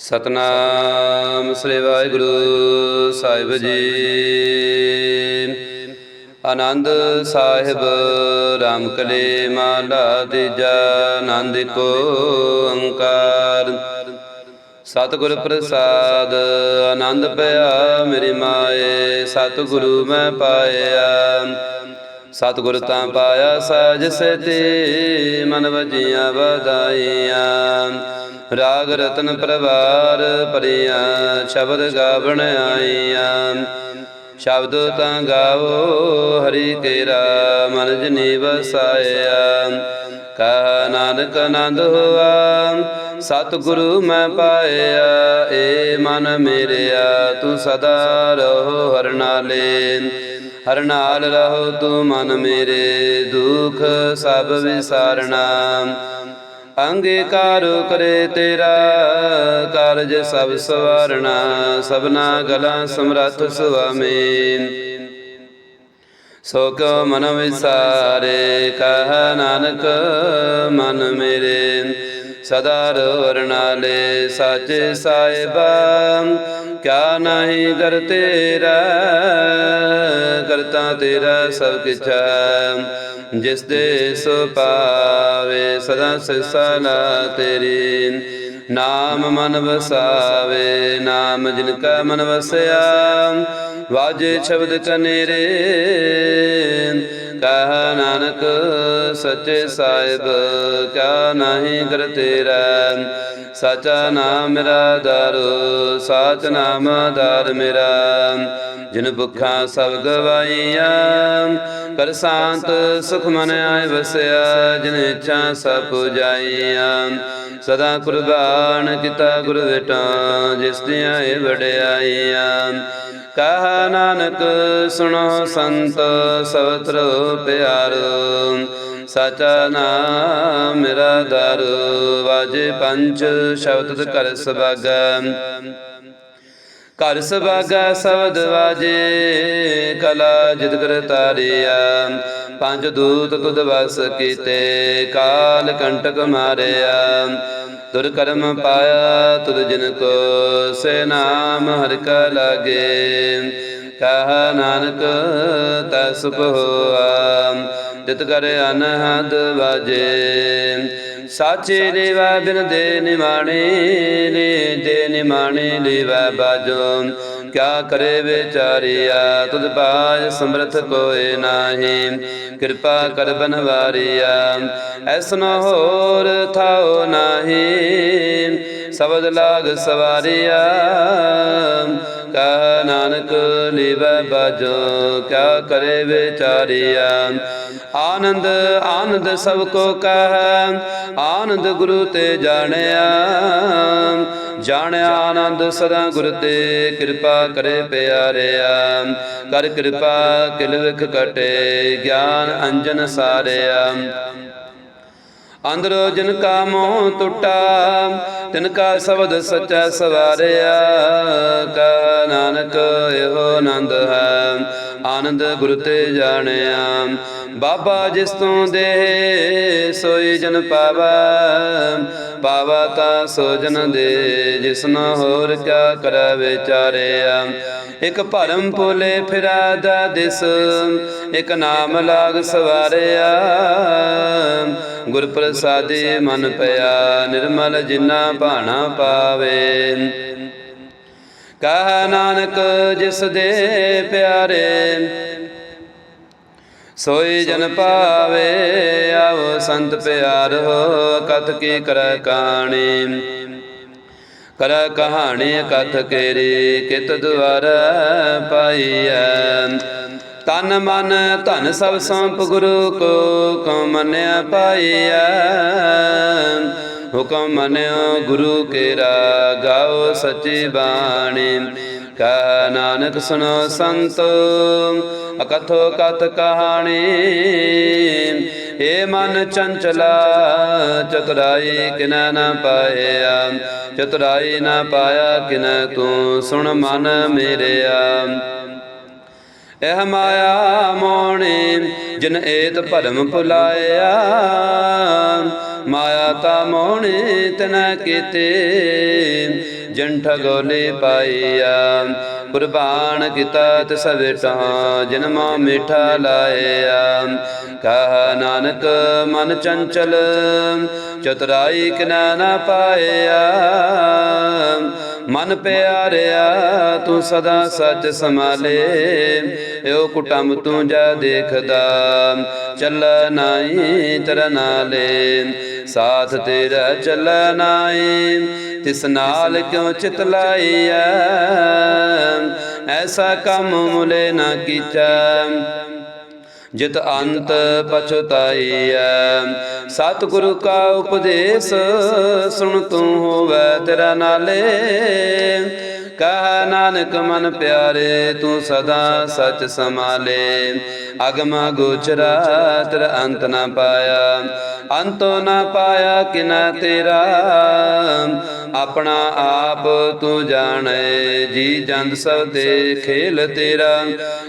ਸਤਨਾਮ ਸ੍ਰੀ ਵਾਹਿਗੁਰੂ ਸਾਹਿਬ ਜੀ। ਆਨੰਦ ਸਾਹਿਬ ਰਾਮ ਕਲੇ ਮਾਲਾ ਤੀਜਾ, ਆਨੰਦ ਕੋ ਓੰਕਾਰ। ਸਤਿਗੁਰ ਪ੍ਰਸਾਦ, ਆਨੰਦ ਪਿਆ ਮੇਰੀ ਮਾਏ, ਸਤਿਗੁਰੂ ਮੈਂ ਪਾਇਆ। ਸਤਿਗੁਰ ਤਾਂ ਪਾਇਆ ਸਜ ਸਤੇ, ਮਨ ਵਜੀਆਂ ਵਧਾਈਆਂ। ਰਾਗ ਰਤਨ ਪ੍ਰਵਾਰ ਭਰੀਆਂ ਸ਼ਬਦ ਗਾਵਣ ਆਈਆਂ। ਸ਼ਬਦ ਤਾਂ ਗਾਵੋ, ਹਰੀ ਕੇਰਾ ਮਨ ਜਨੀ ਵਸਾਇਆ ਕਹ ਨਾਨਕ ਆਨੰਦ ਹੋਆ, ਸਤਿਗੁਰੂ ਮੈਂ ਪਾਇਆ, ਏ ਮਨ ਮੇਰਿਆ, ਤੂੰ ਸਦਾ ਰਹੋ ਹਰ ਨਾਲੇ ਹਰ ਨਾਲ ਰਹੋ ਤੂੰ ਮਨ ਮੇਰੇ, ਦੁਖ ਸਭ ਵਿਸਾਰਣਾ ਅੰਗੀਕਾਰ ਕਰੇ ਤੇਰਾ ਕਾਰਜ ਸਭ ਸਵਾਰਣਾ ਸਭਨਾ ਗਲਾ ਸਮਰੱਥ ਸੁਆਮੀ ਸੋ ਕੋ ਮਨ ਵਿਸਾਰੇ, ਕਹ ਨਾਨਕ ਮਨ ਮੇਰੇ। ਸਦਾ ਰੋਰਨਾਲੇ ਸਾਚੇ ਸਾਹਿਬਾ ਕਿਆ ਨਹੀਂ ਕਰ ਤੇਰਾ ਕਰਤਾ ਤੇਰਾ ਸਭ ਕਿਛਾ ਜਿਸ ਦੇ ਸੋ ਪਾਵੇ ਸਦਾ ਸਿਸਲਾ ਤੇਰੀ। ਨਾਮ ਮਨ ਵਸਾਵੇ, ਨਾਮ ਜਿਨ ਕਾ ਮਨ ਵਸਿਆ। ਵਾਜੇ ਸ਼ਬਦ ਕਨੇਰੇ ਕਹ ਨਾਨਕ ਸੱਚੇ ਸਾਹਿਬ, ਕਿਆ ਨਹੀਂ ਕਰ ਤੇਰਾ, ਸਾਚਾ ਨਾਮ ਮੇਰਾ ਦਾਰੋ, ਸਾਚ ਨਾਮ ਦਾਰ ਮੇਰਾ। ਜਿਨ ਭੁੱਖਾਂ ਸਭ ਗਵਾਈਆਂ ਕਰ ਸ਼ਾਂਤ ਸੁਖ ਮਨ ਆਏ ਵਸਿਆ, ਜਿਨ ਇੱਛਾ ਸਭ ਪੁਜਾਈਆਂ। ਸਦਾ ਕੁਰਬਾਨ ਕੀਤਾ ਗੁਰ ਵਿਟਾ, ਜਿਸ ਦੀਆਂ ਇਹ ਵਡਿਆਈਆਂ। ਕਹ ਨਾਨਕ ਸੁਣੋ ਸੰਤ ਸਵਤਰੋ ਪਿਆਰ। ਸਾਚਾ ਨਾਮ ਮੇਰਾ ਦਰ, ਵਾਜੇ ਪੰਜ ਸ਼ਬਦ ਕਰ ਸਭਾਗਾ। ਘਰ ਸਭਾਗਾ ਸ਼ਬਦ ਵਾਜੇ, ਕਲਾ ਜਿਤ ਕਰ ਤਾਰਿਆ। ਪੰਜ ਦੂਤ ਤੁਧ ਵਸ ਕੀਤੇ, ਕਾਲ ਕੰਟਕ ਮਾਰਿਆ। ਦੁਰ ਕਰਮ ਪਾਇਆ, ਤੁਧ ਜਿਨ ਕੋ ਸੇ ਨਾਮ ਹਰਿ ਕਾ ਲਾਗੇ। ਕਹਾ ਨਾਨਕ, ਤਾ ਸੁਖ ਹੋਆ। ਤਿਤ ਕਰ ਅਨਹਦ ਵਾਜੇ। ਸਾਚੇ ਦੇਵਾ ਬਿਨ ਦੇ ਨਿਮਾਣੇ ਲੇ ਦੇ ਨਿਮਾਣੇ ਲੇਵਾ ਬਾਜੋ। ਕਿਆ ਕਰੇ ਵਿਚਾਰਿਆ? ਤੁਧ ਬਾਜ ਸਮਰਥ ਕੋਏ ਨਾਹੀ। ਕਿਰਪਾ ਕਰ ਬਨਵਾਰਿਆ। ਐਸਨੋ ਹੋਰ ਥਾਉ ਨਾਹੀ। ਸਬਦ ਲਾਗ ਸਵਾਰਿਆ। ਕਹ ਨਾਨਕ ਲੀਵੈ ਬਾਜੋ। ਕਿਆ ਕਰੇ ਵਿਚਾਰਿਆ? ਆਨੰਦ ਆਨੰਦ ਸਭ ਕੋ ਕਹ। ਆਨੰਦ ਗੁਰੂ ਤੇ ਜਾਣਿਆ। ਜਾਣਿਆ ਆਨੰਦ ਸਦਾ ਗੁਰ ਤੇ ਕਿਰਪਾ ਕਰੇ ਪਿਆਰਿਆ। ਕਰ ਕਿਰਪਾ, ਕਿਲ ਵਿਖ ਕਟੇ ਗਿਆਨ ਅੰਜਨ ਸਾਰਿਆ। ਅੰਦਰੋ ਜਿਨ ਕਾ ਮੋਹ ਟੁੱਟਾ, ਤਿਨ ਕਾ ਸ਼ਬਦ ਸੱਚਾ ਸਵਾਰਿਆ, ਕਾ ਨਾਨਕ ਇਹੋ ਆਨੰਦ ਹੈ, ਆਨੰਦ ਗੁਰ ਤੇ ਜਾਣਿਆ। ਬਾਬਾ ਜਿਸ ਤੋਂ ਦੇ, ਸੋਈ ਜਨ ਪਾਵਾ ਪਾਵਾ ਤਾ ਸੋ ਜਨ ਦੇ ਜਿਸਨ ਹੋਰ ਕਿਆ ਕਰ ਵਿਚਾਰਿਆ। ਇਕ ਭਰਮ ਭੋਲੇ ਫਿਰਾ ਦਾ ਦਿਸ, ਇਕ ਨਾਮ ਲਾਗ ਸਵਾਰਿਆ ਗੁਰਪ੍ਰ ਪ੍ਰਸਾਦੀ ਮਨ ਪਿਆ, ਨਿਰਮਲ ਜਿਨਾ ਭਾਣਾ ਪਾਵੇ। ਕਹ ਨਾਨਕ ਜਿਸ ਦੇ ਪਿਆਰੇ, ਸੋਈ ਜਨ ਪਾਵੇ ਆਵੋ ਸੰਤ ਪਿਆਰ ਹੋ, ਕਥ ਕੀ ਕਰੈ ਕਾਣੀ। ਕਰ ਕਹਾਣੀ ਕਥ ਕੇਰੀ, ਕਿਤ ਦੁਆਰ ਪਾਈਐ। ਤਨ ਮਨ ਧਨ ਸਭ ਸੰਪ ਗੁਰੂ ਕੋ ਕਉ ਮੰਨਿਆ ਪਾਈਐ। ਹੁਕਮ ਮੰਨਿਓ ਗੁਰੂ ਕੇਰਾ ਗਾਓ ਸੱਚੀ ਬਾਣੀ। ਕਹ ਨਾਨਕ ਸੁਣੋ ਸੰਤੋ, ਅਕਥੋ ਕਥ ਕਹਾਣੀ। ਏ ਮਨ ਚੰਚਲਾ, ਚਤੁਰਾਈ ਕਿਨੈ ਨਾ ਪਾਇਆ। ਚਤੁਰਾਈ ਨਾ ਪਾਇਆ ਕਿਨੈ ਤੂੰ ਸੁਣ ਮਨ ਮੇਰਿਆ। ਇਹ ਮਾਇਆ ਮੋਣੀ, ਜਿਨ ਏਤ ਭਰਮ ਭੁਲਾਇਆ। ਮਾਇਆ ਤਾ ਮੋਣੀ ਤਨ ਕੀਤੇ, ਜਿਨ ਠਗੋਲੇ ਪਾਈਆ। ਕੁਰਬਾਨ ਕੀਤਾ ਤਿਸ ਵਿਟਾ ਜਿਨ ਮਾ ਮਿਠਾ ਲਾਇਆ। ਕਹਾ ਨਾਨਕ ਮਨ ਚੰਚਲ, ਚਤੁਰਾਈ ਕਿਨਾ ਨਾ ਪਾਇਆ। ਮਨ ਪਿਆਰਿਆ, ਤੂੰ ਸਦਾ ਸੱਚ ਸੰਭਾਲੇ। ਏਉ ਕੁਟਮ ਤੂੰ ਜਾ ਦੇਖਦਾ, ਚੱਲ ਨਾਈ ਤਰ ਨਾਲੇ। ਸਾਥ ਤੇਰਾ ਚੱਲ ਨਾਈ, ਤਿਸ ਨਾਲ ਕਿਉ ਚਿਤ ਲਾਈਐ? ਐਸਾ ਕੰਮ ਮੁਲੇ ਨਾ ਕੀਚੈ। ਜਿਤ ਅੰਤ ਪਛਤਾਈਐ। ਸਤਿਗੁਰੂ ਕਾ ਉਪਦੇਸ਼, ਸੁਣ ਤੂੰ ਹੋਵੇ ਤੇਰਾ ਨਾਲੇ। ਕਹ ਨਾਨਕ ਮਨ ਪਿਆਰੇ, ਤੂੰ ਸਦਾ ਸਚ ਸਮਾਲੇ ਅਗਮ ਗੋਚਰਾ, ਤੇਰਾ ਅੰਤ ਨਾ ਪਾਇਆ। ਅੰਤੋ ਨਾ ਪਾਇਆ ਕਿਨਾ ਤੇਰਾ। ਆਪਣਾ ਆਪ ਤੂੰ ਜਾਣੈ, ਜੀ ਜੰਦ ਸਭ ਦੇ ਖੇਲ ਤੇਰਾ।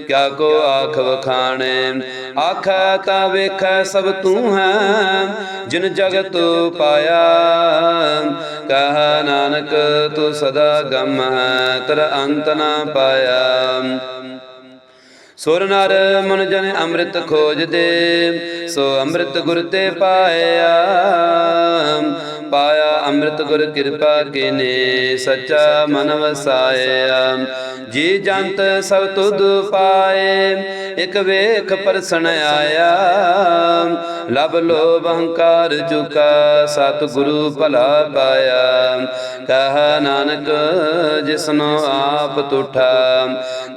ਕਿਆ ਕੋ ਆਖ ਵਖਾਣੇ। ਆਖੈ ਤਾ ਵੇਖੈ ਸਭ ਤੂੰ ਹੈ, ਜਿਨ ਜਗਤ ਪਾਇਆ। ਕਹਾ ਨਾਨਕ, ਤੂੰ ਸਦਾ ਗਮ ਹੈ, ਤਰ ਅੰਤ ਨਾ ਪਾਇਆ। ਸੁਰ ਨਰ ਮਨ ਜਨ ਅੰਮ੍ਰਿਤ ਖੋਜਦੇ, ਸੋ ਅੰਮ੍ਰਿਤ ਗੁਰ ਤੇ ਪਾਇਆ। ਪਾਇਆ ਅੰਮ੍ਰਿਤ ਗੁਰ ਕਿਰਪਾ ਕੀਨੇ, ਸੱਚਾ ਮਨ ਵਸਾਇਆ। ਜੀ ਜੰਤ ਸਭ ਤੁਧ ਪਾਏ, ਇਕ ਵੇਖ ਪਰਸਣ ਆਇਆ। ਲਬ ਲੋਭ ਹੰਕਾਰ ਚੁਕਾ ਸਤ ਗੁਰੂ ਭਲਾ ਪਾਇਆ। ਕਹ ਨਾਨਕ, ਜਿਸਨੋ ਆਪ ਤੁਠਾ,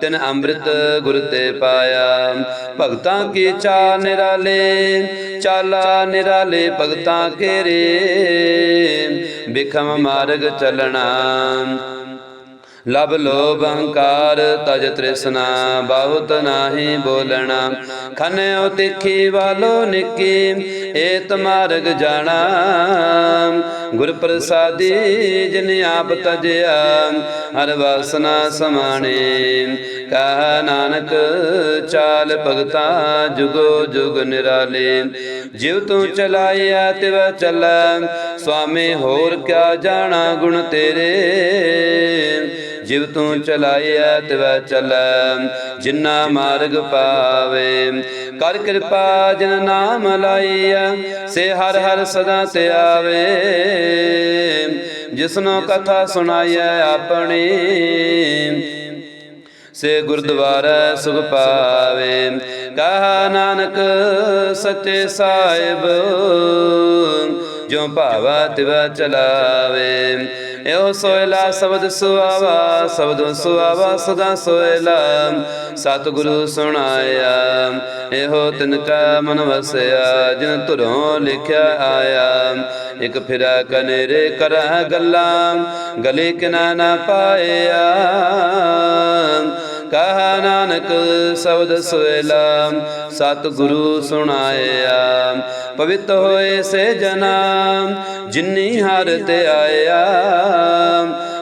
ਤਿਨ ਅੰਮ੍ਰਿਤ ਗੁਰ ਤੇ ਪਾਇਆ। ਭਗਤਾਂ ਕੀ ਚਾ ਨਿਰਾਲੇ? ਚਾਲਾ ਨਿਰਾਲੇ ਭਗਤਾਂ ਕੇਰੇ ਬਿਖਮ ਮਾਰਗ ਚਲਣਾ। ਲਬ ਲੋਭ ਅਹੰਕਾਰ ਤਜ ਤ੍ਰਿਸ਼ਨਾ, ਬਹੁਤ ਨਾਹੀ ਬੋਲਣਾ। ਖਨਿਓ ਤਿੱਖੀ ਵਾਲੋ ਨਿੱਕੀ, ਏਤ ਮਾਰਗ ਜਾਣਾ। ਗੁਰ ਪ੍ਰਸਾਦੀ ਜਿਨ ਆਪ ਤਜਿਆ, ਹਰ ਵਾਸਨਾ ਸਮਾਣੇ। ਕਹ ਨਾਨਕ ਚਾਲ ਭਗਤਾ ਜੁਗੋ ਜੁਗ ਨਿਰਾਲੇ। ਜਿਵ ਤੂੰ ਚਲਾਇਆ ਤਿਵ ਚੱਲੈ ਸੁਆਮੀ, ਹੋਰ ਕਿਆ ਜਾਣਾ ਗੁਣ ਤੇਰੇ? ਜਿਵ ਤੂੰ ਚਲਾਇਆ ਤਿਵ ਚੱਲੈ, ਜਿਨਾ ਮਾਰਗ ਪਾਵੇ। ਕਰ ਕਿਰਪਾ ਜਿਨ ਨਾਮ ਲਾਈਆ ਸੇ ਹਰ ਹਰ ਸਦਾ ਤੇ ਆਵੇ। ਜਿਸਨੋ ਕਥਾ ਸੁਣਾਈਐ ਆਪਣੀ, ਸੇ ਗੁਰਦੁਆਰਾ ਸੁਖ ਪਾਵੇ। ਕਹਾ ਨਾਨਕ ਸੱਚੇ ਸਾਹਿਬ ਜੋ ਭਾਵਾ ਤਿਵਾ ਚਲਾਵੇ ਇਹੋ ਸੋਇਲਾ ਸ਼ਬਦ ਸੁਆਵਾ ਸ਼ਬਦ ਸੁਆਵਾ ਸਦਾ ਸੋਇਲਾ ਸਤਿਗੁਰੂ ਸੁਣਾਇਆ, ਇਹੋ ਤਿਨ ਕਾ ਮਨ ਵਸਿਆ, ਜਿਨ ਧੁਰੋਂ ਲਿਖਿਆ ਆਇਆ। ਇਕ ਫਿਰਾ ਕਨੇਰੇ ਕਰਾਂ ਗੱਲਾਂ, ਗਲੇ ਕਿਨਾ ਨਾ ਪਾਇਆ। ਕਹਾ ਨਾਨਕ ਸ਼ਬਦ ਸੋਇਲਾ ਸਤ ਗੁਰੂ ਸੁਣਾਇਆ, ਪਵਿੱਤ ਹੋਏ ਸੇ ਜਨਾ, ਜਿਨੀ ਹਰ ਤੇ ਆਇਆ,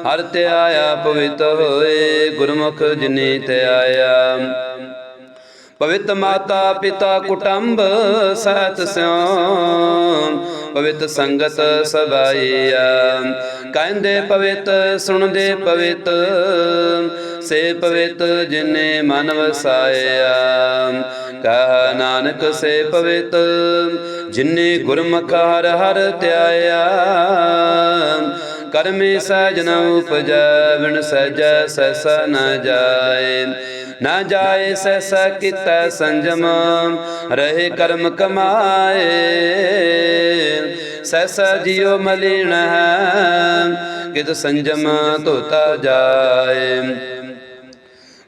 ਹਰ ਤੇ ਆਇਆ ਪਵਿੱਤ ਹੋਏ ਗੁਰਮੁਖ ਜਿਨੀ ਤੇ ਆਇਆ। ਪਵਿੱਤ ਮਾਤਾ ਪਿਤਾ ਕੁਟੰਬ ਸਹਿਤ ਸਿਉ ਪਵਿੱਤ ਸੰਗਤ ਸਬਾਈਆ ਕਹਿੰਦੇ ਪਵਿੱਤ, ਸੁਣਦੇ ਪਵਿੱਤ ਸੇ ਪਵਿੱਤ ਜਿਨੇ ਮਨ ਵਸਾਇਆ। ਕਹ ਨਾਨਕ ਸੇ ਪਵਿੱਤ ਜਿਨੇ ਗੁਰਮੁਖ ਹਰ ਹਰ ਧਿਆਇਆ। ਕਰਮੇ ਸਜਨ ਉਪਜੈ ਵਿਣ ਸਜੈ ਸੈਸਾ ਨ ਜਾਏ। ਨਾ ਜਾਏ ਸੈਸਾ ਕੀਤਾ ਸੰਜਮ, ਰਹੇ ਕਰਮ ਕਮਾਏ। ਸੈਸਾ ਜਿਉ ਮਲੀਨ ਹੈ, ਕਿਤ ਸੰਜਮ ਧੋਤਾ ਜਾਏ।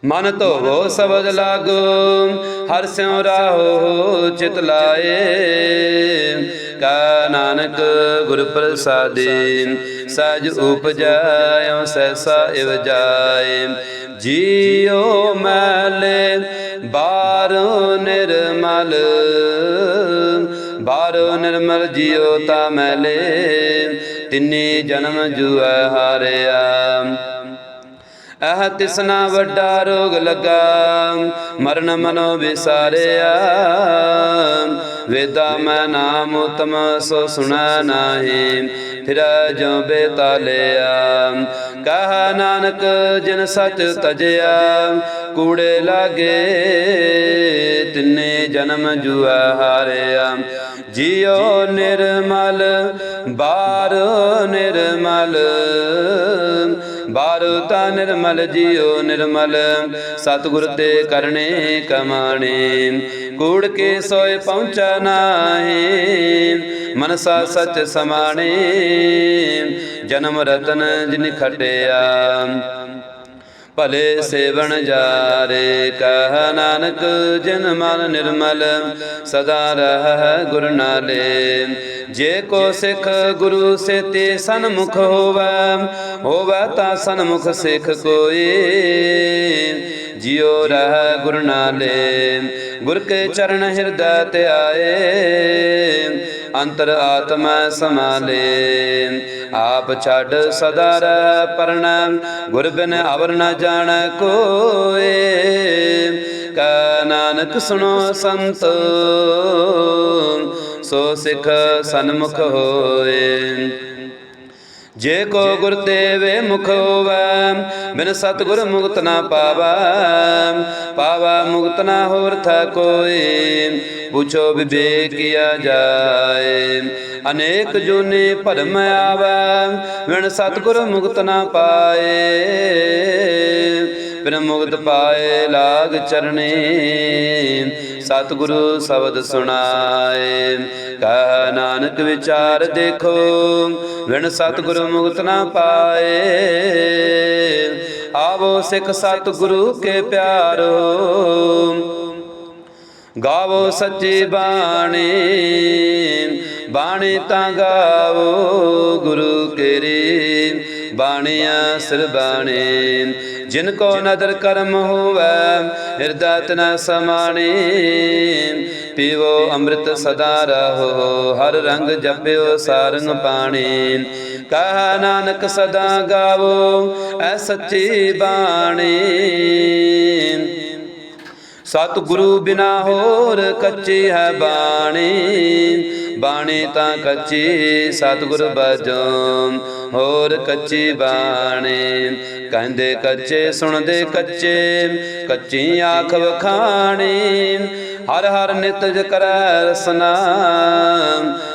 ਮਨ ਧੋਵੋ ਸਬਦ ਲਾਗੋ, ਹਰ ਸਿਉ ਰਾਹੋ ਚਿਤ ਲਾਏ। ਕਾ ਨਾਨਕ ਗੁਰ ਪ੍ਰਸਾਦੇ ਸਜ ਉਪਜਾਇਓ ਸੈਸਾ ਇਵ ਜਾਏ। ਜੀਉ ਮੈਲੇ, ਬਾਰੋ ਨਿਰਮਲ ਬਾਰੋ ਨਿਰਮਲ ਜੀਉ ਤਾ ਮੈਲੇ। ਤਿੰਨੇ ਜਨਮ ਜੁਐ ਹਾਰਿਆ। ਆਹ ਤਿਸਨਾ ਵੱਡਾ ਰੋਗ ਲੱਗਾ, ਮਰਨ ਮਨੋ ਵਿਸਾਰਿਆ। ਵੇਦਾ ਮੈਂ ਨਾਮ ਉਤਮ, ਸੋ ਸੁਣਾ ਨਾਹੀ, ਫਿਰ ਜੋ ਬੇਤਾਲਿਆ। ਕਹਾ ਨਾਨਕ, ਜਨ ਸਚ ਤਜਿਆ, ਕੂੜੇ ਲਾਗੇ, ਤਿੰਨੇ ਜਨਮ ਜੁਆ ਹਾਰਿਆ। ਜਿਉ ਨਿਰਮਲ, ਬਾਰ ਨਿਰਮਲ ਬਾਰ ਤਾ ਨਿਰਮਲ ਜਿਉ ਨਿਰਮਲ, ਸਤਿਗੁਰ ਤੇ ਕਰਨੇ ਕਮਾਣੇ। ਕੂੜ ਕੇ ਸੋਏ ਪਹੁੰਚਾ ਨਾਹੀ, ਮਨਸਾ ਸਚ ਸਮਾਣੇ। ਜਨਮ ਰਤਨ ਜਿਨ ਖਟਿਆ ਭਲੇ ਸੇਵਨ ਜਾਰੇ, ਕਹ ਨਾਨਕ ਜਿਨ ਮਨ ਨਿਰਮਲ, ਸਦਾ ਰਹਿ ਗੁਰ ਨਾਲੇ। ਜੇ ਕੋ ਸਿੱਖ ਗੁਰੂ ਸੇ ਸਨਮੁਖ ਹੋਵੈ ਹੋਵੈ ਤਾਂ ਸਨਮੁਖ ਸਿੱਖ ਕੋਏ ਜਿਉ ਰਹਿ ਗੁਰ ਨਾਲੇ, ਗੁਰ ਕੇ ਚਰਨ ਹਿਰਦੈ ਤੇ ਆਏ, ਅੰਤਰ ਆਤਮਾ ਸਮਾਲੇ ਆਪ ਛੱਡ ਸਦਾ ਰਹਿ ਪਰਣ, ਗੁਰ ਬਿਨ ਅਵਰ ਨ ਜਾਣ ਕੋਏ। ਕਾ ਨਾਨਕ ਸੁਣੋ ਸੰਤ। ਸੋ ਸਿੱਖ ਸਨਮੁਖ ਹੋਏ। ਜੇ ਕੋ ਗੁਰ ਦੇਵੇ ਮੁਖ ਹੋਵੈ, ਬਿਨ ਸਤਗੁਰ ਮੁਕਤ ਨਾ ਪਾਵਾ। ਪਾਵਾ ਮੁਕਤ ਨਾ ਹੋਰ ਥਾ ਕੋਈ। ਪੁੱਛੋ ਵਿਵੇਕਿਆ ਜਾਏ। ਅਨੇਕ ਜੁਨੇ ਭਰਮ ਆਵੈ, ਬਿਨ ਸਤਗੁਰ ਮੁਕਤ ਨਾ ਪਾਏ, ਬਿਨ ਮੁਕਤ ਪਾਏ ਲਾਗ ਚਰਣੇ, ਸਤਿਗੁਰੂ ਸ਼ਬਦ ਸੁਣਾਏ। ਕਹ ਨਾਨਕ ਵਿਚਾਰ ਦੇਖੋ, ਬਿਨ ਸਤਿਗੁਰੂ ਮੁਕਤ ਨਾ ਪਾਏ। ਆਵੋ ਸਿੱਖ ਸਤਿਗੁਰੂ ਕੇ ਪਿਆਰੋ, ਗਾਵੋ ਸੱਚੀ ਬਾਣੀ ਬਾਣੀ ਤਾਂ ਗਾਵੋ ਗੁਰੂ ਕੇਰੀ, ਬਾਣੀਆਂ ਸਿਰ ਜਿਨ ਕੋ ਨਦਰ ਕਰਮ ਹੋਵੈ, ਹਿਰਦਾ ਤਨ ਸਮਾਣੀ। ਪੀਵੋ ਅੰਮ੍ਰਿਤ ਸਦਾ ਰਹੋ, ਹਰ ਰੰਗ ਜਪਿਓ ਸਾਰੰਗ ਪਾਣੀ। ਕਹਾ ਨਾਨਕ ਸਦਾ ਗਾਵੋ, ਐ ਸੱਚੀ ਬਾਣੀ। ਸਤ ਗੁਰੂ ਬਿਨਾ ਹੋਰ ਕੱਚੀ ਹੈ ਬਾਣੀ। ਬਾਣੀ ਤਾਂ ਕੱਚੀ ਸਤਿਗੁਰ ਬਜੋ ਹੋਰ ਕੱਚੀ ਬਾਣੀ। ਕਹਿੰਦੇ ਕੱਚੇ ਸੁਣਦੇ ਕੱਚੇ ਕੱਚੀ ਆਖ ਵਖਾਣੀ। ਹਰ ਹਰ ਨਿਤ ਜ ਕਰੈ ਰਸਨਾ,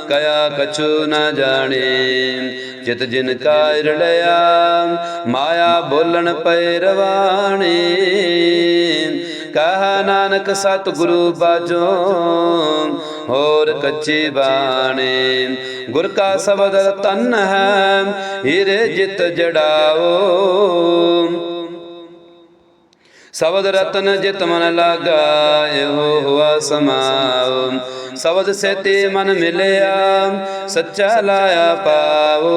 ਕਇਆ ਕਛੂ ਨਾ ਜਾਣੇ। ਜਿਤ ਜਿਨ ਕਾ ਇਰੜਿਆ ਮਾਇਆ ਬੋਲਣ ਪੈ ਰਵਾਣੀ। ਕਹਾ ਨਾਨਕ ਸਤਿਗੁਰੂ ਬਾਜੋ, ਹੋਰ ਕੱਚੀ ਬਾਣੀ। ਗੁਰ ਕਾ ਸ਼ਬਦ ਤਨ ਹੈ ਹੀਰੇ ਜਿਤ ਜੜਾਓ। ਸ਼ਬਦ ਰਤਨ ਜਿਤ ਮਨ ਲਾਗਾ ਇਹੋ ਹੁਆ ਸਮਾਉ ਸ਼ਬਦ ਸੇਤੇ ਮਨ ਮਿਲਿਆ, ਸੱਚਾ ਲਾਇਆ ਪਾਵੋ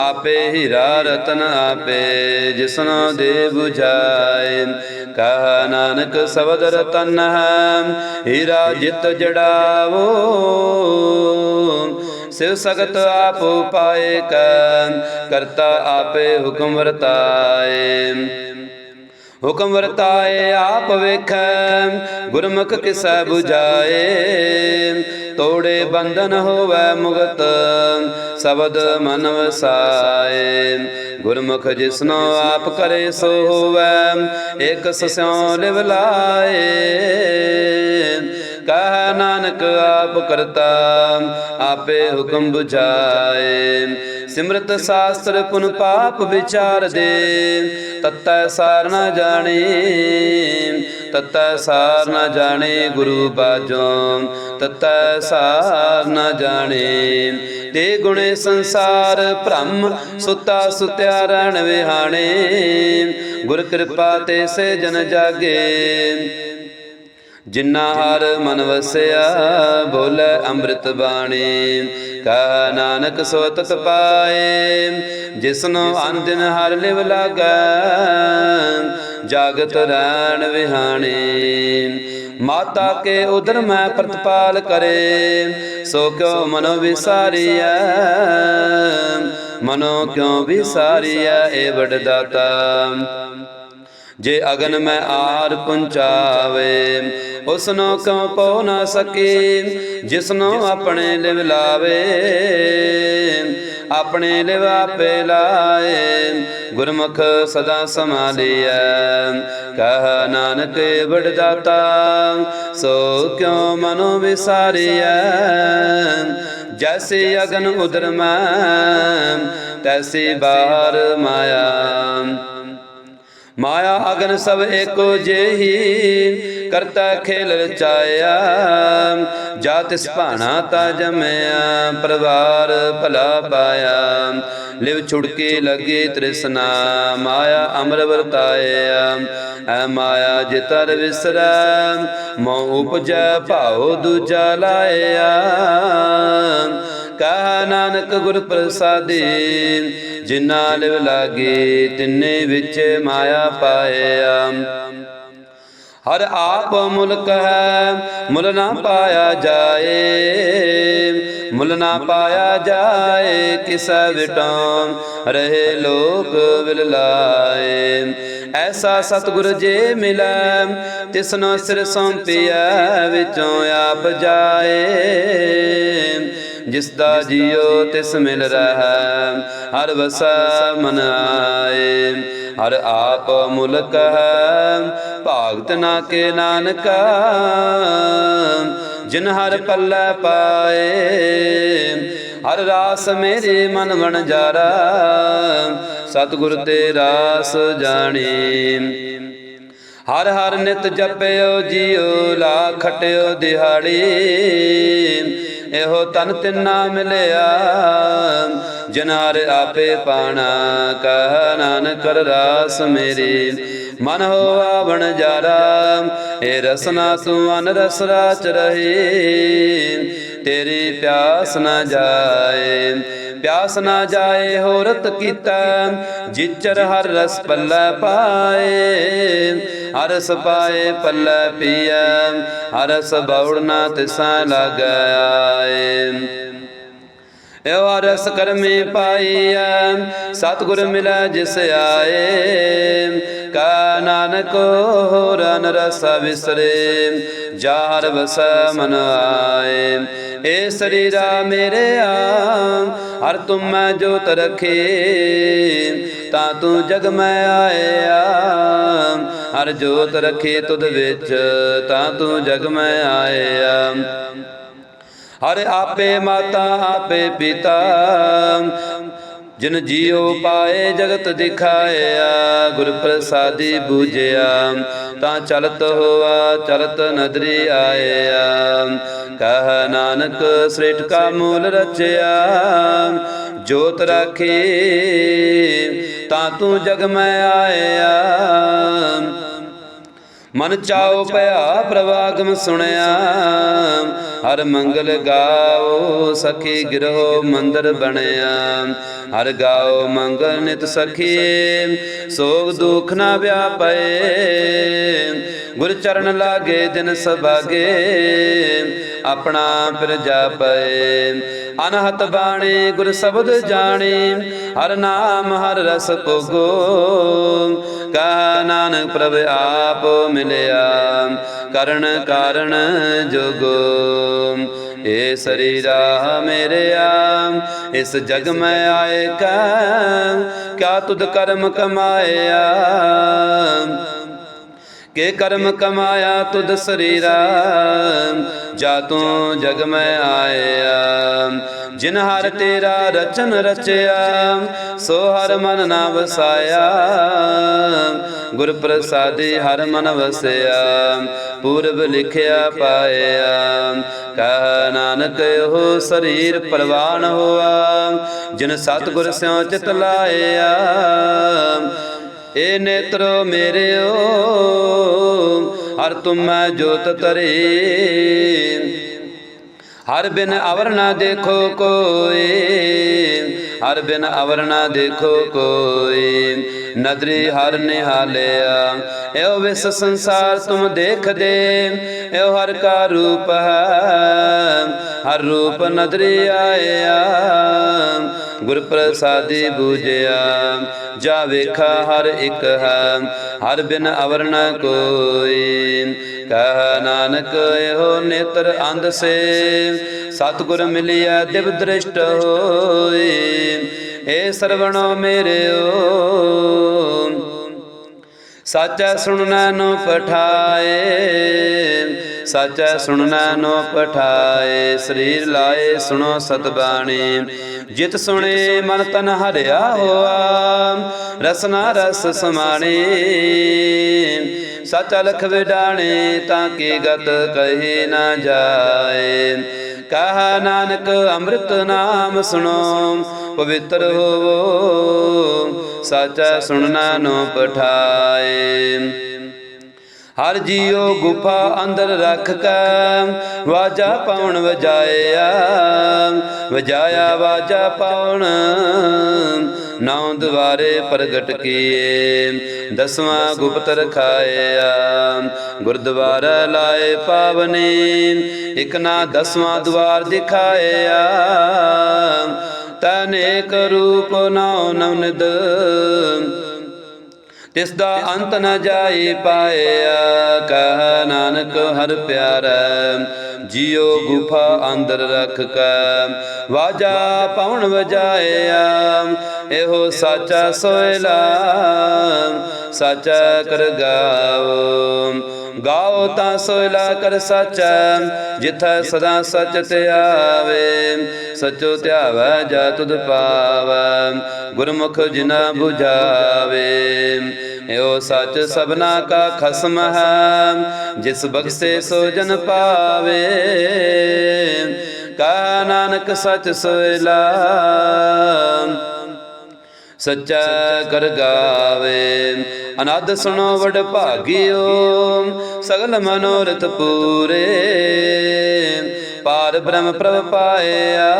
ਆਪੇ ਹੀਰਾ ਰਤਨ ਆਪੇ ਜਿਸਨੋ ਦੇ 부ਝਾਏ ਕਹ ਨਾਨਕ ਸ਼ਬਦ ਰਤਨ ਹੈ, ਹੀਰਾ ਜਿਤ ਜੜਾਵੋ। ਸਿਵ ਸਗਤ ਆਪ ਉਪਾਏ ਕੈ ਕਰਤਾ ਆਪੇ ਹੁਕਮ ਵਰਤਾਏ। ਹੁਕਮ ਵਰਤਾਏ, ਆਪ ਵੇਖੈ, ਗੁਰਮੁਖ ਕਿਸੈ 부ਝਾਏ ਤੋੜੇ ਬੰਧਨ ਹੋਵੈ ਮੁਕਤ ਸ਼ਬਦ ਮਨ ਵਸਾਏ ਗੁਰਮੁਖ ਜਿਸਨੋ ਆਪ ਕਰੇ ਸੋ ਹੋਵੈ ਇਕ ਸਸਿਉ ਲਿਵ ਲਾਏ। ਕਹ ਨਾਨਕ ਆਪ ਕਰਤਾ, ਆਪੇ ਹੁਕਮ 부ਝਾਏ ਸਿਮਰਤ ਸ਼ਾਸਤਰ ਪੁਨ ਪਾਪ ਵਿਚਾਰ ਦੇ, ਤਤੈ ਸਾਰ ਨਾ ਜਾਣੇ। ਤਤੈ ਸਾਰ ਨਾ ਜਾਣੇ ਗੁਰੂ ਬਾਜੋਂ, ਤਤੈ ਸਾਰ ਨਾ ਜਾਣੇ। ਤੇ ਗੁਣੇ ਸੰਸਾਰ ਭ੍ਰਮ ਸੁਤਾ ਸੁਤਿਆ ਰਣ ਵਿਹਾਣੇ। ਗੁਰ ਕਿਰਪਾ ਤੇ ਸੇ ਜਨ ਜਾਗੇ। ਜਿਨਾ ਹਰ ਮਨ ਵਸਿਆ, ਬੋਲੇ ਅੰਮ੍ਰਿਤ ਬਾਣੀ। ਕਹ ਨਾਨਕ ਸੋ ਤਤ ਪਾਏ, ਜਿਸਨੋ ਅਨਦਿਨ ਹਰ ਲਿਵ ਲਾਗੈ, ਜਾਗਤ ਰੈਣ ਵਿਹਾਣੇ। ਮਾਤਾ ਕੇ ਉਦਰ ਮੈਂ ਪ੍ਰਤਪਾਲ ਕਰੇ, ਸੋ ਕਿਉ ਮਨੋ ਵਿਸਾਰੀਐ? ਮਨੋ ਕਿਉ ਵਿਸਾਰੀਐ, ਏ ਵਡਦਾਤਾ? ਜੇ ਅਗਨ ਮੈਂ ਆਰ ਪੁੰਚਾਵੇ ਉਸਨੋ ਕਿਉ ਪਉ ਨਾ ਸਕੇ? ਜਿਸਨੋ ਆਪਣੇ ਲਿਵ ਲਾਵੇ, ਆਪਣੇ ਲਿਵ ਆਪੇ ਲਾਏ। ਗੁਰਮੁਖ ਸਦਾ ਸਮਾਲੀਐ ਕਹ ਨਾਨਕ ਵਡ ਦਾਤਾ ਸੋ ਕਿਉ ਮਨੋ ਵਿਸਾਰੀਐ? ਜੈਸੇ ਅਗਨ ਉਦਰ ਮੈਂ, ਤੈਸੀ ਬਾਹਰ ਮਾਇਆ। ਮਾਇਆ ਅਗਨ ਸਭ ਏਕੋ ਜਿਹੀ ਕਰਤਾ ਖੇਲ ਰਚਾਇਆ। ਜਾ ਤਿਸ ਭਾਣਾ ਤਾ ਜਮਿਆ, ਪਰਵਾਰ ਭਲਾ ਪਾਇਆ। ਲਿਵ ਛੁੜਕੇ ਲਗੇ ਤ੍ਰਿਸ਼ਨਾ, ਮਾਇਆ ਅਮਰ ਵਰਤਾਇਆ। ਐ ਮਾਇਆ ਜਿਤਰ ਵਿਸਰੈ, ਮੋਹ ਉਪਜੈ ਭਾਉ ਦੂਜਾ ਲਾਇਆ। ਕਹ ਨਾਨਕ ਗੁਰ ਪ੍ਰਸਾਦੀ ਜਿਨਾ ਲਿਵ ਲਾਗੇ, ਤਿੰਨੇ ਵਿੱਚ ਮਾਇਆ ਪਾਇਆ। ਹਰ ਆਪ ਮੁਲਕ ਹੈ, ਮੁਲ ਨਾ ਪਾਇਆ ਜਾਏ, ਮੁਲ ਨਾ ਪਾਇਆ ਜਾਏ, ਕਿਸੈ ਵਿਟਾਂ ਰਹੇ ਲੋਕ ਵਿਲ ਲਾਏ। ਐਸਾ ਸਤਿਗੁਰ ਜੇ ਮਿਲੈ, ਤਿਸਨੋ ਸਿਰ ਸੌਂਪਿਆ, ਵਿੱਚੋਂ ਆਪ ਜਾਏ। ਜਿਸ ਦਾ ਜੀਉ ਤਿਸ ਮਿਲ ਰਹਾ, ਹਰ ਵਸੈ ਮਨ ਆਏ। ਹਰ ਆਪ ਮੁਲਕ ਹੈ, ਭਾਗਤ ਨਾ ਕੇ ਨਾਨਕਾ, ਜਿਨ ਹਰ ਪੱਲੇ ਪਾਏ। ਹਰ ਰਾਸ ਮੇਰੇ ਮਨ ਵਣ ਜਾਰਾ, ਸਤਿਗੁਰ ਤੇ ਰਾਸ ਜਾਣੇ। ਹਰ ਹਰ ਨਿਤ ਜਪਿਓ ਜੀਉ ਲਾ ਖਟਿਓ ਦਿਹਾੜੀ। ਇਹੋ ਤਨ ਤਿੰਨਾ ਮਿਲਿਆ। ਜਨਾਰ ਆਪੇ ਪਾਣਾ ਕਹ ਨਾਨਕ ਕਰ ਰਾਸ ਮੇਰੀ। ਮਨ ਹੋਆ ਬਣ ਜਾਰਾ ਏ ਰਸਨਾ ਤੂੰ ਅਨ ਰਸ ਰਾਚ ਰਹੇ। ਤੇਰੀ ਪਿਆਸ ਨਾ ਜਾਏ, ਪਿਆਸ ਨਾ ਜਾਏ, ਹੋਰਤ ਕੀਤਾ, ਜਿਚਰ ਹਰ ਰਸ ਪੱਲੇ ਪਾਏ। ਹਰਸ ਪਾਏ, ਪੱਲੇ ਪੀਐ ਹਰਸ ਬੌੜਨਾ ਤਿਸਾ ਲਗਾਏ। ਏਵ ਰਸ ਕਰਮੇ ਪਾਈਐ, ਸਤਿਗੁਰ ਮਿਲੈ ਜਿਸ ਆਏ। ਕਾ ਨਾਨਕ ਹੋਰਨ ਰਸ ਵਿਸਰੇ ਜਾਰ ਵਸੈ ਮਨ ਆਏ। ਏ ਸਰੀਰਾ ਮੇਰੇ ਆ, ਹਰ ਤੁਮ ਮੈਂ ਜੋਤ ਰਖੇ। ਤਾਂ ਤੂੰ ਜਗ ਮੈਂ ਆਇਆ, ਹਰ ਜੋਤ ਰਖੇ ਤੁਧ ਵਿੱਚ। ਤਾਂ ਤੂੰ ਜਗ ਮੈਂ ਆਇਆ। ਹਰ ਆਪੇ ਮਾਤਾ, ਆਪੇ ਪਿਤਾ। ਜਿਨ ਜੀਉ ਪਾਏ ਜਗਤ ਦਿਖਾਇਆ ਗੁਰ ਪ੍ਰਸਾਦੀ ਬੂਝਿਆ, ਤਾਂ ਚਲਤ ਹੋਆ, ਚਲਤ ਨਦਰੀ ਆਇਆ। ਕਹ ਨਾਨਕ, ਸ੍ਰੇਠ ਕਾ ਮੂਲ ਰਚਿਆ, ਜੋਤ ਰਾਖੀ, ਤਾਂ ਤੂੰ ਜਗ ਮੈਂ ਆਇਆ। ਮਨ ਚਾਉ ਭਇਆ ਪ੍ਰਵਾਗਮ ਸੁਣਿਆ, ਹਰ ਮੰਗਲ ਗਾਓ ਸਖੀ ਗਿਰੋ ਮੰਦਰ ਬਣਿਆ। ਹਰ ਗਾਓ ਮੰਗਲ ਨਿਤ ਸਖੀ, ਸੋਗ ਦੁਖ ਨਾ ਵਿਆਪਏ। ਗੁਰ ਚਰਨ ਲਾਗੇ ਦਿਨ ਸਭਾਗੇ, ਆਪਣਾ ਪ੍ਰਜਾ ਪਏ ਅਨਹਤ ਬਾਣੀ ਗੁਰ ਸ਼ਬਦ ਜਾਣੇ, ਹਰ ਨਾਮ ਹਰ ਰਸ ਭੋਗੋ। ਕਾ ਨਾਨਕ ਪ੍ਰਭ ਆਪ ਮਿਲਿਆ। ਕਰਨ ਕਾਰਨ ਜੋਗੋ। ਏ ਸਰੀਰਾ ਮੇਰਿਆ, ਇਸ ਜਗ ਮੈਂ ਆਏ ਕਾ। ਕਿਆ ਤੁਧ ਕਰਮ ਕਮਾਇਆ। ਕੇ ਕਰਮ ਕਮਾਇਆ ਤੁਧ ਸਰੀਰਾ। ਜਾ ਤੂੰ ਜਗ ਮੈਂ ਆਇਆ। ਜਿਨ ਹਰ ਤੇਰਾ ਰਚਨ ਰਚਿਆ, ਸੋ ਹਰ ਮਨ ਨਾ ਵਸਾਇਆ। ਗੁਰ ਪ੍ਰਸਾਦੀ ਹਰ ਮਨ ਵਸਿਆ, ਪੂਰਬ ਲਿਖਿਆ ਪਾਇਆ। ਕਹ ਨਾਨਕ ਹੋ ਸਰੀਰ ਪ੍ਰਵਾਨ ਹੋਆ, ਜਿਨ ਸਤਿਗੁਰ ਸਿਉ ਚਿਤ ਲਾਇਆ। ਏ ਨੇਤਰੋ ਮੇਰਿਓ, ਹਰ ਤੁਮੈ ਜੋਤ ਤਰੇ ਹਰ ਬਿਨ ਅਵਰ ਨਾ ਦੇਖੋ ਕੋਈ, ਹਰ ਬਿਨ ਅਵਰ ਨਾ ਦੇਖੋ ਕੋਈ। ਨਦਰੀ ਹਰ ਨਿਹਾਲਿਆ, ਇਹੋ ਵਿਸ ਸੰਸਾਰ ਤੁਮ ਦੇਖਦੇ, ਇਹੋ ਹਰ ਕਾ ਰੂਪ ਹੈ। ਹਰ ਰੂਪ ਨਦਰੀ ਆਇਆ ਗੁਰ ਪ੍ਰਸਾਦੀ ਬੂਝਿਆ, ਜਾ ਵੇਖਾ ਹਰ ਇੱਕ ਹੈ, ਹਰ ਬਿਨ ਅਵਰ ਨ ਕੋਈ। ਕਹ ਨਾਨਕ, ਇਹੋ ਨੇਤਰ ਅੰਧ ਸੇ, ਸਤਿਗੁਰ ਮਿਲਿਆ ਦਿਵ ਦ੍ਰਿਸ਼ਟ ਹੋਏ ਏ ਸਰਵਣੋ ਮੇਰਿਓ ਸਾਚਾ ਸੁਣਨਾ ਨੋ ਪਠਾਏ, ਸਾਚਾ ਸੁਣਨਾ ਨੋ ਪਠਾਏ, ਸਰੀਰ ਲਾਏ ਸੁਣੋ ਸਤਬਾਣੀ। ਜਿਤ ਸੁਣੇ ਮਨ ਤਨ ਹਰਿਆ ਹੋਆ ਰਸਨਾ ਰਸ ਸਮਾਣੇ। ਸਾਚਾ ਲਖ ਵਿਡਾਣੇ ਤਾਂ ਕੀ ਗਤ ਕਹੀ ਨਾ ਜਾਏ। ਕਹਾ ਨਾਨਕ ਅੰਮ੍ਰਿਤ ਨਾਮ ਸੁਣੋ ਪਵਿੱਤਰ ਹੋਵੋ ਸਾਚਾ ਸੁਣਨਾ ਨੋ ਪਠਾਏ। ਹਰ ਜੀਉ ਗੁਫਾ ਅੰਦਰ ਰੱਖ ਕੇ। ਵਾਜਾ ਪਾਉਣ ਵਜਾਇਆ ਵਜਾਇਆ ਵਾਜਾ ਪਾਉਣ। ਨੌ ਦੁਆਰੇ ਪ੍ਰਗਟ ਕੀਏ, ਦਸਵਾਂ ਗੁਪਤ ਰਖਾਇਆ ਗੁਰਦੁਆਰਾ ਲਾਏ ਪਾਵਨੇ, ਇਕ ਨਾ ਦਸਵਾਂ ਦੁਆਰ ਦਿਖਾਇਆ। ਤਨੇਕ ਰੂਪ ਨੌ ਨਵਨਿਦ ਤਿਸ ਦਾ ਅੰਤ ਨ ਜਾਈ ਪਾਇਆ ਕਹ ਨਾਨਕ ਹਰ ਪਿਆਰਾ, ਜਿਉ ਗੁਫਾ ਅੰਦਰ ਰੱਖ ਕੇ। ਵਾਜਾ ਪਵਨ ਵਜਾਇਆ ਇਹੋ ਸਾਚਾ ਸੋਇਲਾ, ਸਾਚਾ ਕਰ ਗਾਓ। ਗਾਓ ਤਾਂ ਸੋਇਲਾ ਕਰ ਸਾਚਾ, ਜਿਥੈ ਸਦਾ ਸਚ ਧਿਆਵੇ ਸਚੋ ਧਿਆਵੈ ਜਾ ਤੁਧ ਪਾਵੈ, ਗੁਰਮੁਖ ਜਿਨਾ 부ਝਾਵੇ ਏਓ ਸੱਚ ਸਭਨਾ ਕਾ ਖਸਮ ਹੈ, ਜਿਸ ਬਖਸ਼ੇ ਸੋ ਜਨ ਪਾਵੇ। ਕਾ ਨਾਨਕ ਸਚ ਸੋਇਲਾ ਸੱਚਾ ਕਰ ਗਾਵੇ। ਅਨੰਦ ਸੁਣੋ ਵਡ ਭਾਗਿਓ, ਸਗਲ ਮਨੋਰਥ ਪੂਰੇ। ਪਾਰ ਬ੍ਰਹਮ ਪ੍ਰਭ ਪਾਇਆ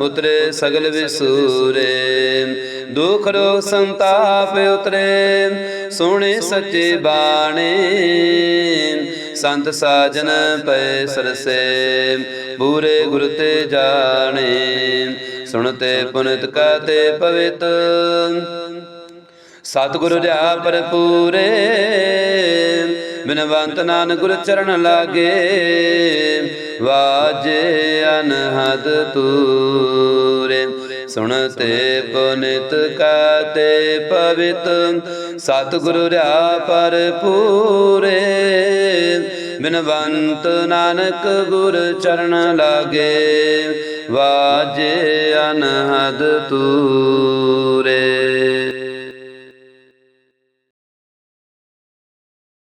ਉਤਰੇ ਸਗਲ ਵਿਸੂਰੇ। ਦੁਖ ਰੋ ਸੰਤਾਪ ਉਤਰੇ ਸੋਹਣੇ ਸੱਚੇ ਬਾਣੇ। ਸੰਤ ਸਾਜਨ ਪੈ ਸਰਸੇ, ਪੂਰੇ ਗੁਰ ਤੇ ਜਾਣੇ। ਸੁਣਤੇ ਪੁਨਿਤ ਕਹਤੇ ਪਵਿੱਤ। ਸਤਿਗੁਰੂ ਰਿਆ ਪਰਪੂਰੇ ਬਿਨਵੰਤ ਨਾਨਕ ਗੁਰ ਚਰਨ ਲਾਗੇ। ਵਾਜੇ ਅਨਹਦ ਤੂਰੇ, ਸੁਣਤੇ ਪੁਨਿਤ ਕਹਤੇ ਪਵਿੱਤ, ਸਤਿਗੁਰੂ ਰਿਆ ਪਰਪੂਰੇ ਬਿਨਵੰਤ ਨਾਨਕ ਗੁਰ ਚਰਨ ਲਾਗੇ, ਵਾਜੇ ਅਨਹਦ ਤੂਰੇ।